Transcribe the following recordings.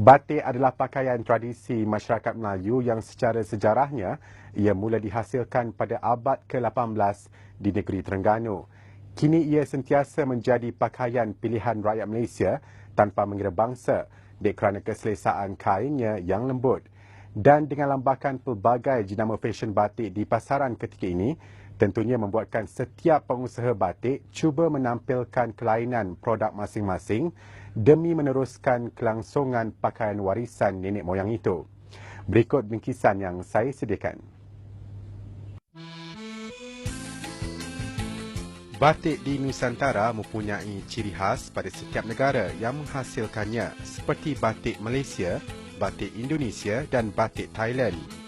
Batik adalah pakaian tradisi masyarakat Melayu yang secara sejarahnya ia mula dihasilkan pada abad ke-18 di negeri Terengganu. Kini ia sentiasa menjadi pakaian pilihan rakyat Malaysia tanpa mengira bangsa dek kerana keselesaan kainnya yang lembut. Dan dengan lambakan pelbagai jenama fashion batik di pasaran ketika ini, tentunya membuatkan setiap pengusaha batik cuba menampilkan kelainan produk masing-masing demi meneruskan kelangsungan pakaian warisan nenek moyang itu. Berikut bingkisan yang saya sediakan. Batik di Nusantara mempunyai ciri khas pada setiap negara yang menghasilkannya seperti batik Malaysia, batik Indonesia dan batik Thailand.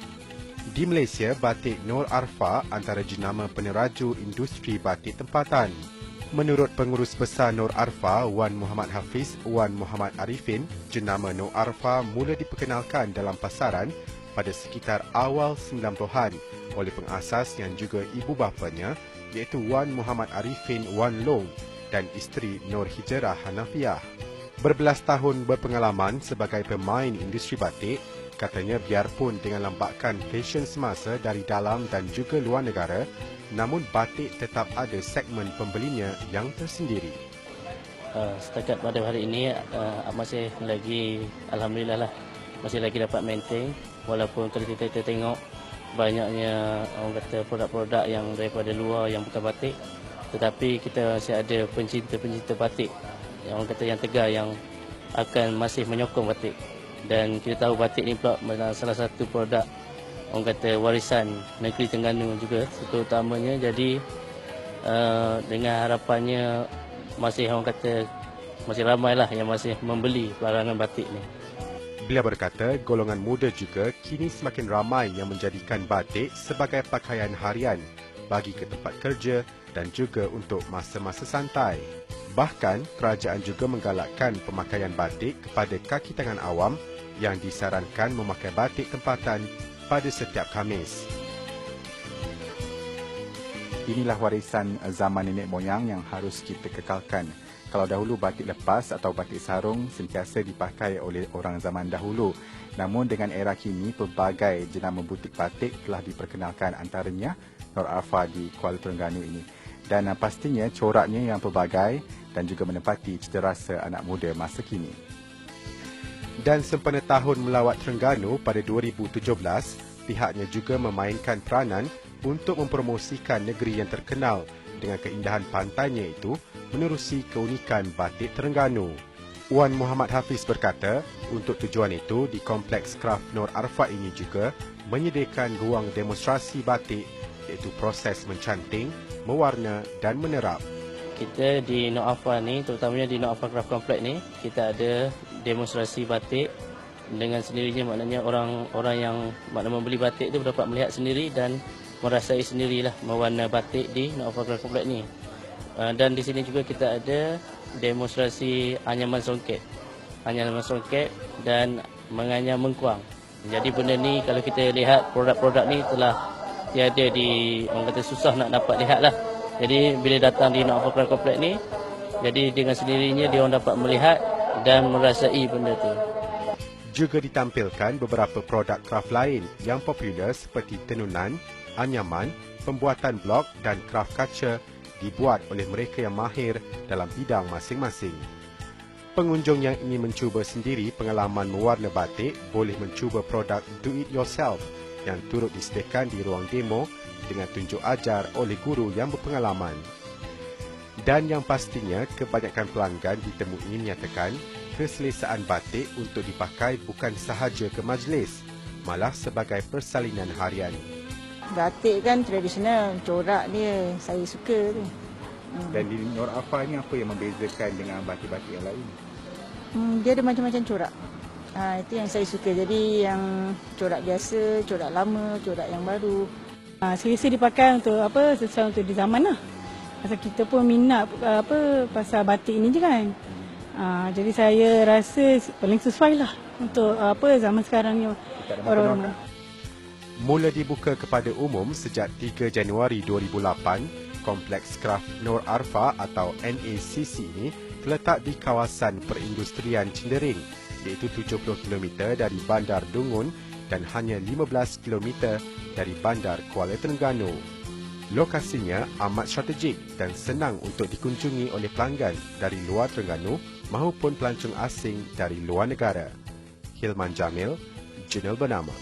Di Malaysia, batik Nur Arfa antara jenama peneraju industri batik tempatan. Menurut pengurus besar Nur Arfa, Wan Muhammad Hafiz, Wan Muhammad Arifin, jenama Nur Arfa mula diperkenalkan dalam pasaran pada sekitar awal 90-an oleh pengasas yang juga ibu bapanya iaitu Wan Muhammad Arifin Wan Long dan isteri Nur Hijrah Hanafiah. Berbelas tahun berpengalaman sebagai pemain industri batik, katanya biarpun dengan lambakan fashion semasa dari dalam dan juga luar negara, namun batik tetap ada segmen pembelinya yang tersendiri. Uh, setakat pada hari ini uh, masih lagi alhamdulillah lah masih lagi dapat maintain. Walaupun kalau kita, kita tengok banyaknya orang kata produk-produk yang daripada luar yang bukan batik tetapi kita masih ada pencinta-pencinta batik. Yang orang kata yang tegar yang akan masih menyokong batik dan kita tahu batik ni pula salah satu produk orang kata warisan negeri Terengganu juga terutamanya jadi uh, dengan harapannya masih orang kata masih ramailah yang masih membeli barangan batik ni. Beliau berkata golongan muda juga kini semakin ramai yang menjadikan batik sebagai pakaian harian bagi ke tempat kerja dan juga untuk masa-masa santai. Bahkan kerajaan juga menggalakkan pemakaian batik kepada kaki tangan awam yang disarankan memakai batik tempatan pada setiap Khamis. Inilah warisan zaman nenek moyang yang harus kita kekalkan. Kalau dahulu batik lepas atau batik sarung sentiasa dipakai oleh orang zaman dahulu. Namun dengan era kini, pelbagai jenama butik batik telah diperkenalkan antaranya Nur Arfa di Kuala Terengganu ini. Dan pastinya coraknya yang pelbagai dan juga menepati cita rasa anak muda masa kini dan sempena tahun melawat Terengganu pada 2017, pihaknya juga memainkan peranan untuk mempromosikan negeri yang terkenal dengan keindahan pantainya itu menerusi keunikan batik Terengganu. Wan Muhammad Hafiz berkata, untuk tujuan itu di Kompleks Kraft Nur Arfa ini juga menyediakan ruang demonstrasi batik iaitu proses mencanting, mewarna dan menerap kita di Nok Afa ni terutamanya di Nok Afa Craft Complex ni kita ada demonstrasi batik dengan sendirinya maknanya orang-orang yang makna membeli batik tu dapat melihat sendiri dan merasai sendirilah mewarna batik di Craft Complex ni. Uh, dan di sini juga kita ada demonstrasi anyaman songket. Anyaman songket dan menganyam mengkuang. Jadi benda ni kalau kita lihat produk-produk ni telah tiada di orang kata susah nak dapat lihat lah. Jadi bila datang di Nak Fakran Komplek ni, jadi dengan sendirinya dia orang dapat melihat dan merasai benda tu. Juga ditampilkan beberapa produk kraft lain yang popular seperti tenunan, anyaman, pembuatan blok dan kraft kaca dibuat oleh mereka yang mahir dalam bidang masing-masing. Pengunjung yang ingin mencuba sendiri pengalaman mewarna batik boleh mencuba produk do it yourself yang turut disediakan di ruang demo dengan tunjuk ajar oleh guru yang berpengalaman. Dan yang pastinya, kebanyakan pelanggan ditemui menyatakan keselesaan batik untuk dipakai bukan sahaja ke majlis, malah sebagai persalinan harian. Batik kan tradisional, corak dia saya suka tu. Hmm. Dan di Nur Afa ni apa yang membezakan dengan batik-batik yang lain? Hmm, dia ada macam-macam corak. Ha, itu yang saya suka. Jadi yang corak biasa, corak lama, corak yang baru. Ha, selesa dipakai untuk apa sesuai untuk di zaman lah. Pasal kita pun minat apa pasal batik ini je kan. Ha, jadi saya rasa paling sesuai lah untuk apa zaman sekarang ni orang-orang. Mula dibuka kepada umum sejak 3 Januari 2008, Kompleks Kraft Nur Arfa atau NACC ini terletak di kawasan perindustrian Cindering iaitu 70 km dari Bandar Dungun dan hanya 15 km dari Bandar Kuala Terengganu. Lokasinya amat strategik dan senang untuk dikunjungi oleh pelanggan dari luar Terengganu maupun pelancong asing dari luar negara. Hilman Jamil, Jurnal Bernama.